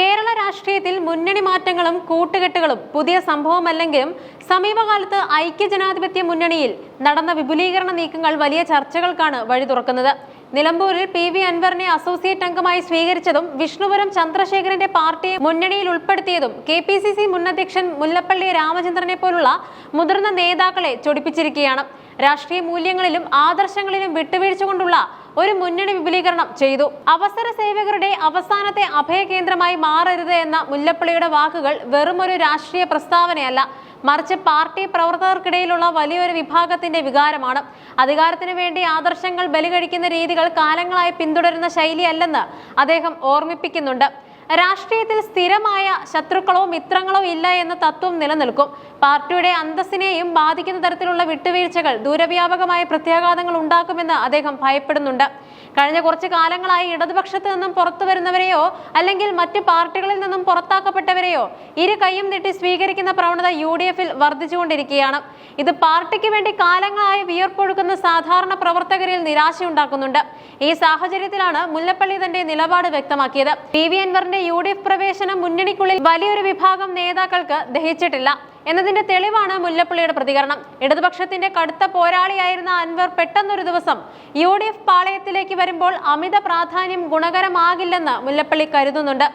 കേരള രാഷ്ട്രീയത്തിൽ മുന്നണി മാറ്റങ്ങളും കൂട്ടുകെട്ടുകളും പുതിയ സംഭവമല്ലെങ്കിലും സമീപകാലത്ത് ഐക്യജനാധിപത്യ മുന്നണിയിൽ നടന്ന വിപുലീകരണ നീക്കങ്ങൾ വലിയ ചർച്ചകൾക്കാണ് വഴി തുറക്കുന്നത്. നിലമ്പൂരിൽ പി വി അൻവറിനെ അസോസിയേറ്റ് അംഗമായി സ്വീകരിച്ചതും വിഷ്ണുപുരം ചന്ദ്രശേഖരന്റെ പാർട്ടിയെ മുന്നണിയിൽ ഉൾപ്പെടുത്തിയതും കെ പി സി സി മുൻ അധ്യക്ഷൻ മുല്ലപ്പള്ളി രാമചന്ദ്രനെ പോലുള്ള മുതിർന്ന നേതാക്കളെ ചൊടിപ്പിച്ചിരിക്കുകയാണ്. രാഷ്ട്രീയ മൂല്യങ്ങളിലും ആദർശങ്ങളിലും വിട്ടുവീഴ്ച കൊണ്ടുള്ള ഒരു മുന്നണി വിപുലീകരണം ചെയ്തു. അവസര സേവകരുടെ അവസാനത്തെ അഭയകേന്ദ്രമായി മാറരുത് എന്ന മുല്ലപ്പള്ളിയുടെ വാക്കുകൾ വെറുമൊരു രാഷ്ട്രീയ പ്രസ്താവനയല്ല. മറിച്ച് പാർട്ടി പ്രവർത്തകർക്കിടയിലുള്ള വലിയൊരു വിഭാഗത്തിന്റെ വികാരമാണ്. അധികാരത്തിനു വേണ്ടി ആദർശങ്ങൾ ബലികഴിക്കുന്ന രീതികൾ കാലങ്ങളായി പിന്തുടരുന്ന ശൈലിയല്ലെന്ന് അദ്ദേഹം ഓർമ്മിപ്പിക്കുന്നുണ്ട്. രാഷ്ട്രീയത്തിൽ സ്ഥിരമായ ശത്രുക്കളോ മിത്രങ്ങളോ ഇല്ല എന്ന തത്വം നിലനിൽക്കും. പാർട്ടിയുടെ അന്തസ്സിനെയും ബാധിക്കുന്ന തരത്തിലുള്ള വിട്ടുവീഴ്ചകൾ ദൂരവ്യാപകമായ പ്രത്യാഘാതങ്ങൾ ഉണ്ടാക്കുമെന്ന് അദ്ദേഹം ഭയപ്പെടുന്നുണ്ട്. കഴിഞ്ഞ കുറച്ച് കാലങ്ങളായി ഇടതുപക്ഷത്ത് നിന്നും പുറത്തു വരുന്നവരെയോ അല്ലെങ്കിൽ മറ്റ് പാർട്ടികളിൽ നിന്നും പുറത്താക്കപ്പെട്ടവരെയോ ഇരു കൈയും നീട്ടി സ്വീകരിക്കുന്ന പ്രവണത യു ഡി എഫിൽ വർദ്ധിച്ചുകൊണ്ടിരിക്കുകയാണ്. ഇത് പാർട്ടിക്ക് വേണ്ടി കാലങ്ങളായി വിയർപ്പൊഴുക്കുന്ന സാധാരണ പ്രവർത്തകരിൽ നിരാശയുണ്ടാക്കുന്നുണ്ട്. ഈ സാഹചര്യത്തിലാണ് മുല്ലപ്പള്ളി തന്റെ നിലപാട് വ്യക്തമാക്കിയത്. പി വി അൻവറിന്റെ യു ഡി എഫ് പ്രവേശനം മുന്നണിക്കുള്ളിൽ വലിയൊരു വിഭാഗം നേതാക്കൾക്ക് ദഹിച്ചിട്ടില്ല. എന്നതിന്റെ തെളിവാണ് മുല്ലപ്പള്ളിയുടെ പ്രതികരണം. ഇടതുപക്ഷത്തിന്റെ കടുത്ത പോരാളിയായിരുന്ന അൻവർ പെട്ടെന്നൊരു ദിവസം യു ഡി എഫ് പാളയത്തിലേക്ക് വരുമ്പോൾ അമിത പ്രാധാന്യം ഗുണകരമാകില്ലെന്ന് മുല്ലപ്പള്ളി കരുതുന്നുണ്ട്.